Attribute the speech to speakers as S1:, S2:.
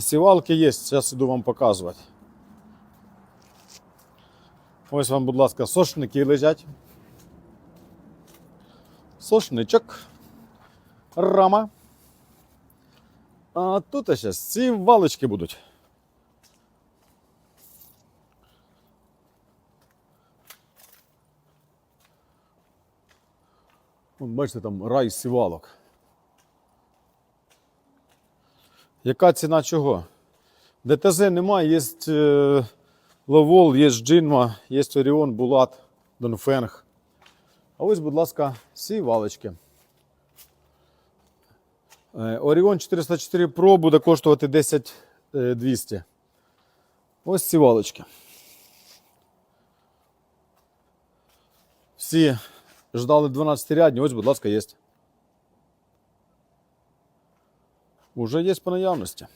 S1: Сівалки є, зараз іду вам показувати. Ось вам, будь ласка, сошники лежать. Сошничок. Рама. А тут зараз ці валочки будуть. Вон, бачите, там рай сівалок. Яка ціна чого? ДТЗ немає, є е, Ловол, є Джинма, є Оріон, Булат, Донфенг. А ось, будь ласка, сівалочки. Е, Оріон 404 Pro буде коштувати 10 е, 200. Ось сівалочки. Всі ждали 12 рядні, ось, будь ласка, є. Уже є по наявності.